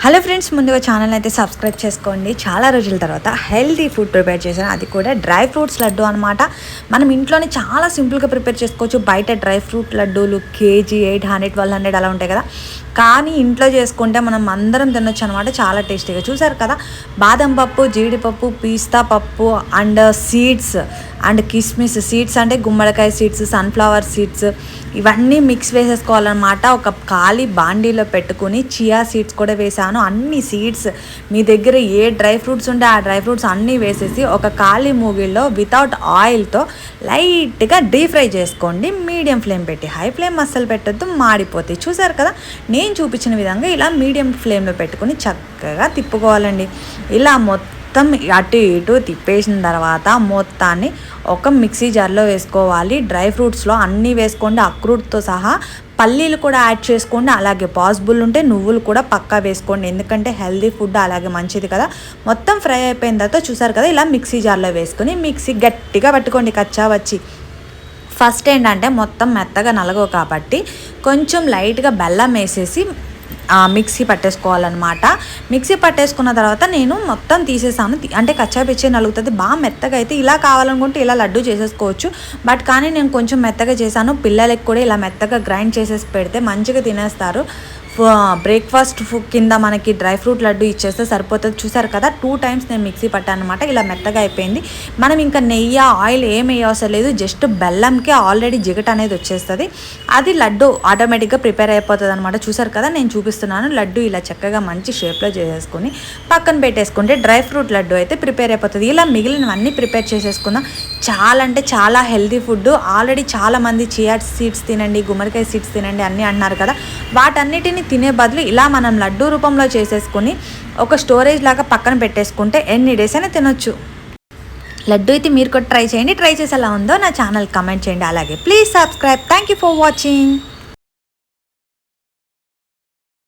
Hello friends ముందుగా channel అయితే subscribe చేసుకోండి. చాలా రోజుల తర్వాత హెల్తీ ఫుడ్ ప్రిపేర్ చేశాను. అది కూడా డ్రై ఫ్రూట్స్ లడ్డు అనమాట మనం ఇంట్లోనే చాలా సింపుల్గా ప్రిపేర్ చేసుకోవచ్చు. బయట డ్రై ఫ్రూట్ లడ్డూలు KG eight hundred twelve hundred అలా ఉంటాయి కదా. కానీ ఇంట్లో చేసుకుంటే మనం అందరం తినొచ్చు అనమాట చాలా టేస్టీగా చూసారు కదా? బాదం పప్పు జీడిపప్పు పిస్తా పప్పు అండ్ సీడ్స్ అండ్ కిస్మిస్ సీడ్స్ అంటే గుమ్మడికాయ సీడ్స్ సన్ఫ్లవర్ సీడ్స్ ఇవన్నీ మిక్స్ వేసేసుకోవాలన్నమాట. ఒక ఖాళీ బాండీలో పెట్టుకుని చియా సీడ్స్ కూడా వేసాను. అన్ని సీడ్స్ మీ దగ్గర ఏ డ్రై ఫ్రూట్స్ ఉంటే ఆ డ్రై ఫ్రూట్స్ అన్నీ వేసేసి ఒక ఖాళీ మూగిల్లో వితౌట్ ఆయిల్తో లైట్గా డీప్ ఫ్రై చేసుకోండి. మీడియం ఫ్లేమ్ పెట్టి హై ఫ్లేమ్ అస్సలు పెట్టద్దు మాడిపోతాయి. చూసారు కదా? నేను చూపించిన విధంగా ఇలా మీడియం ఫ్లేమ్లో పెట్టుకుని చక్కగా తిప్పుకోవాలండి. ఇలా మొత్తం మొత్తం అటు ఇటు తిప్పేసిన తర్వాత మొత్తాన్ని ఒక మిక్సీ జార్లో వేసుకోవాలి. డ్రై ఫ్రూట్స్లో అన్నీ వేసుకోండి. అక్రూట్తో సహా పల్లీలు కూడా యాడ్ చేసుకోండి. అలాగే పాసిబుల్ ఉంటే నువ్వులు కూడా పక్కా వేసుకోండి. ఎందుకంటే హెల్దీ ఫుడ్ అలాగే మంచిది కదా. మొత్తం ఫ్రై అయిపోయిన తర్వాత చూసారు కదా ఇలా మిక్సీ జార్లో వేసుకొని మిక్సీ గట్టిగా పట్టుకోండి కచ్చా వచ్చి ఫస్ట్ ఏంటంటే మొత్తం మెత్తగా నలగవు కాబట్టి కొంచెం లైట్గా బెల్లం వేసేసి మిక్సీ పట్టేసుకోవాలన్నమాట. మిక్సీ పట్టేసుకున్న తర్వాత నేను మొత్తం తీసేసాను. అంటే కచ్చాపిచ్చి నలుగుతుంది. బాగా మెత్తగా అయితే ఇలా కావాలనుకుంటే ఇలా లడ్డు చేసేసుకోవచ్చు. బట్ కానీ నేను కొంచెం మెత్తగా చేశాను. పిల్లలకి కూడా ఇలా మెత్తగా గ్రైండ్ చేసేసి పెడితే మంచిగా తినేస్తారు. బ్రేక్ఫాస్ట్ కింద మనకి డ్రై ఫ్రూట్ లడ్డు ఇచ్చేస్తే సరిపోతుంది. చూసారు కదా టూ టైమ్స్ నేను మిక్సీ పట్టాను అనమాట ఇలా మెత్తగా అయిపోయింది. మనం ఇంకా నెయ్యి ఆయిల్ ఏం వేయవసరం లేదు. జస్ట్ బెల్లంకే ఆల్రెడీ జిగట అనేది వచ్చేస్తుంది. అది లడ్డు ఆటోమేటిక్గా ప్రిపేర్ అయిపోతుంది అనమాట చూసారు కదా నేను చూపిస్తున్నాను. లడ్డు ఇలా చక్కగా మంచి షేప్లో చేసేసుకుని పక్కన పెట్టేసుకుంటే డ్రై ఫ్రూట్ లడ్డు అయితే ప్రిపేర్ అయిపోతుంది. ఇలా మిగిలినవన్నీ ప్రిపేర్ చేసేసుకుందాం. చాలా అంటే చాలా హెల్తీ ఫుడ్ ఆల్రెడీ చాలామంది చియా సీడ్స్ తినండి గుమ్మడికాయ సీడ్స్ తినండి అన్నీ అన్నారు కదా. వాటన్నిటిని తినే బదులు ఇలా మనం లడ్డూ రూపంలో చేసేసుకొని ఒక స్టోరేజ్ లాగా పక్కన పెట్టేసుకుంటే ఎన్ని డేస్ అయినా తినొచ్చు. లడ్డు అయితే మీరు కూడా ట్రై చేయండి. ట్రై చేసి ఎలా ఉందో నా ఛానల్ కమెంట్ చేయండి. అలాగే please subscribe. Thank you for watching.